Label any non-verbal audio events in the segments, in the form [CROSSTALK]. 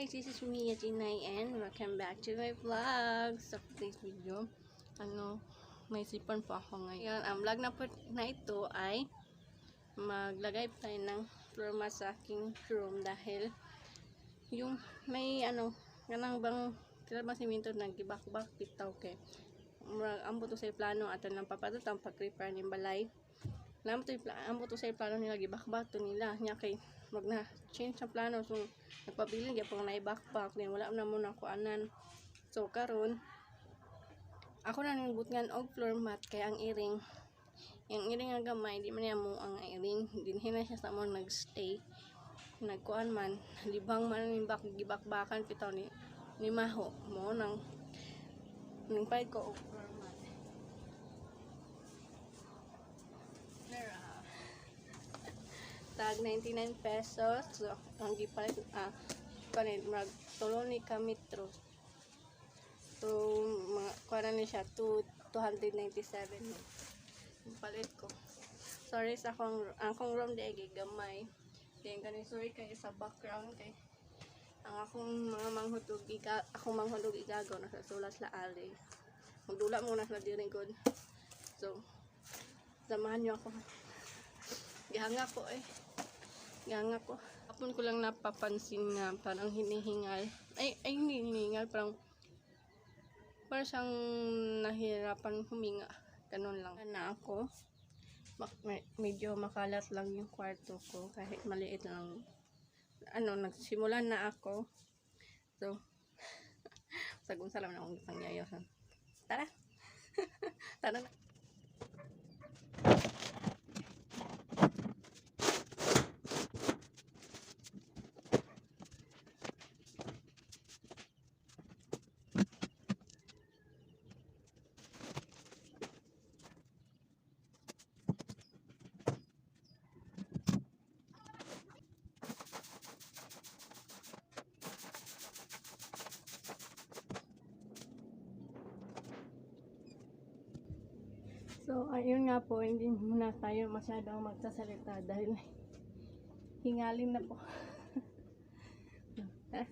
guys, this is Mia Ginay and welcome back to my vlog. So, for today's video, ano, may sipan po ako ngayon. Ang vlog na po na ito ay maglagay tayo ng floor mat sa aking room dahil yung may ano, ganang bang tila bang siminto nagibak-bak bitaw kay murag ang buto sa plano at ang papadot ang pag-repair ng balay Alam to ang buto sa plano nila gibak-bak to nila nya kay wag na change ang plano. So nagpabilin gyapon na i-backpack din wala na mo na kuanan so karon ako na nang butngan og floor mat kay ang iring. Yung iring nga gamay di man niya mo ang iring. Dinhi na siya sa mo nagstay. Nagkuan man libang man yung bak gibakbakan pitaw ni ni maho. Mo nang nang pay ko og floor mat Nara. Tag 99 pesos. So ang gipalit ah kanin mag tulo ni ka metro. To mga kuan ni siya to 297 ang palit ko. Sorry sa akong akong room di ay gamay then kanin sorry kay sa background kay ang akong mga manghutog iga akong manghutog igagaw nasa sulas la ali. Magdula muna sa diri good. So samahan niyo ako. Gihanga ko eh gihanga ko hapon ko lang napapansin nga parang hinihingal. Ay ay hindi hinihingal parang parang siyang nahirapan huminga. Ganun lang. Na ako. Mak- me- medyo makalat lang yung kwarto ko. Kahit maliit lang. Ano nagsimulan na ako. So sagong salam na akong isang yayasan. Tara. [LAUGHS] Tara na So, ayun nga po, hindi muna tayo masyadong magsasalita dahil [LAUGHS] hingalin na po. Eh?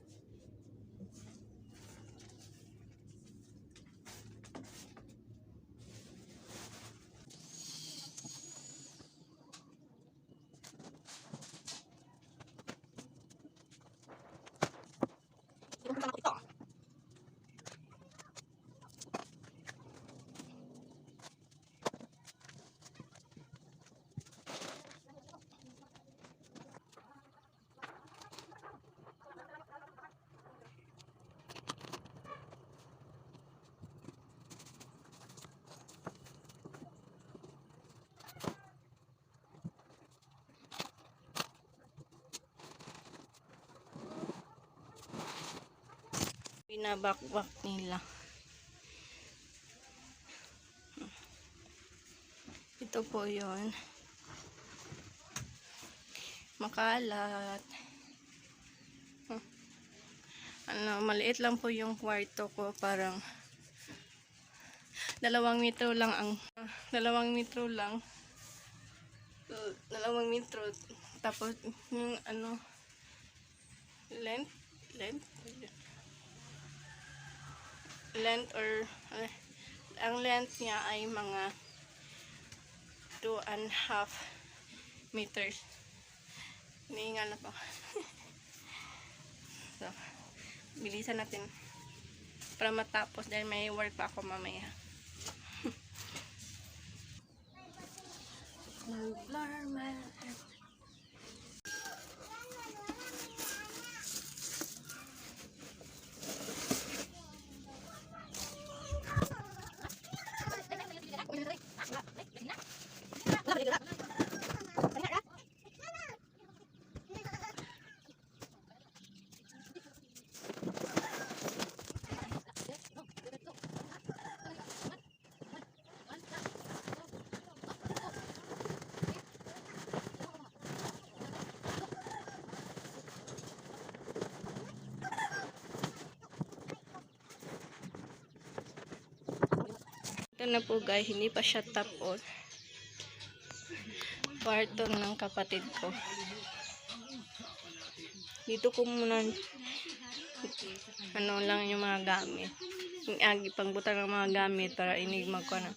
Pinabakbak nila. Ito po yon Makalat. Ano, maliit lang po yung kwarto ko. Parang dalawang metro lang ang dalawang metro lang. So, dalawang metro. Tapos yung ano length length length or uh, ang length niya ay mga 2 and half meters. Niingal na po. [LAUGHS] So bilisan natin para matapos dahil may work pa ako mamaya. [LAUGHS] Flower man. Ito na po guys, hindi pa siya tapos. Kwarto ng kapatid ko. Dito ko muna ano lang yung mga gamit. Yung agi pangbutang ng mga gamit para inig magkuha na.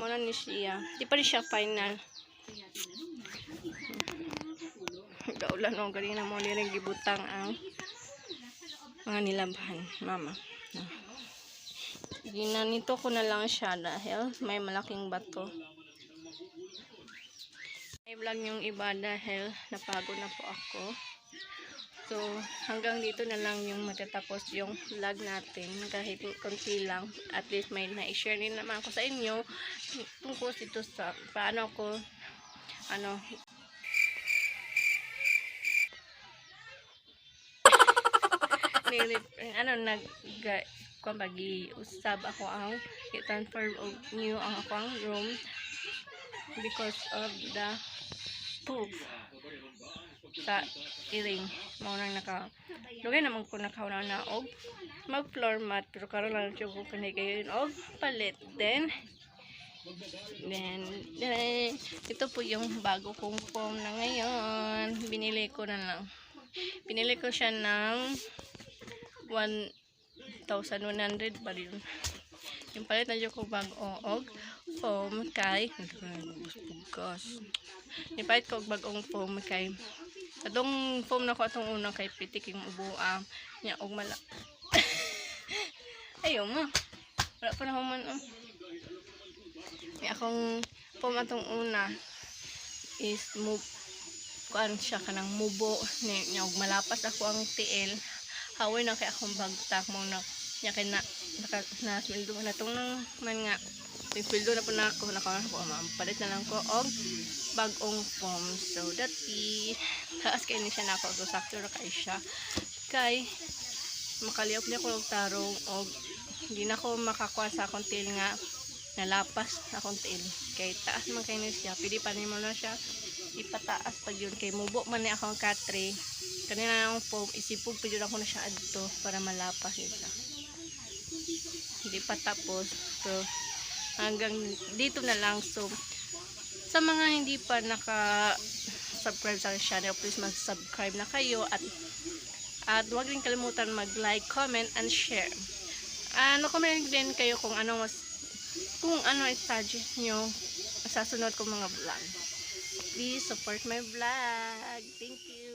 Muna ni siya. Di pa rin siya final. Gaulan o ganina mo rin gibutang ang mga nilabhan. Mama. Ginanito ko na lang siya dahil may malaking bato. May vlog yung iba dahil napagod na po ako. So, hanggang dito na lang yung matatapos yung vlog natin. Kahit konti lang. At least may na-share din naman ako sa inyo tungkol dito sa paano ako ano [LAUGHS] nilip, ano nag ga- kung pagi usab ako ang i-transfer new ang akong room because of the poop sa iring mo nang naka lugay naman ko nakauna na og mag floor mat pero karon lang siya ko kanay kayo og palit then then, then ito po yung bago kong foam na ngayon. Binili ko na lang. Binili ko siya ng 1,100 ba yun yung palit na ko bago og foam kay gas yung palit ko bagong foam kay. Atong foam na ko atong unang kay pitiking ubuang nya og mala [LAUGHS] ayo mo wala pa na human oh. Yung akong foam atong una is move kuan siya kanang mubo ni og malapas ako ang tiil haway na kay akong bagtak mo na nya kay na naka na sweldo na tong man nga yung na po na ako naka ko palit na lang ko og bagong foam so that is taas kay ni siya na ako so sakto ra kay siya. Kay makaliop niya ko og tarong og hindi na ako makakuha sa akong tail nga nalapas na akong tail kay taas man kay ni pwede pa ni mo na siya ipataas pag yun. Kay mubo man ni akong katre kanina ang foam isipog pwede ako na siya adto para malapas yun siya. Hindi pa tapos. Pero hanggang dito na lang. So sa mga hindi pa naka subscribe sa channel please mag subscribe na kayo. At at huwag rin kalimutan mag like comment and share. Ano comment din kayo kung ano mas kung ano i-suggest nyo sa sunod kong mga vlog. Please support my vlog. Thank you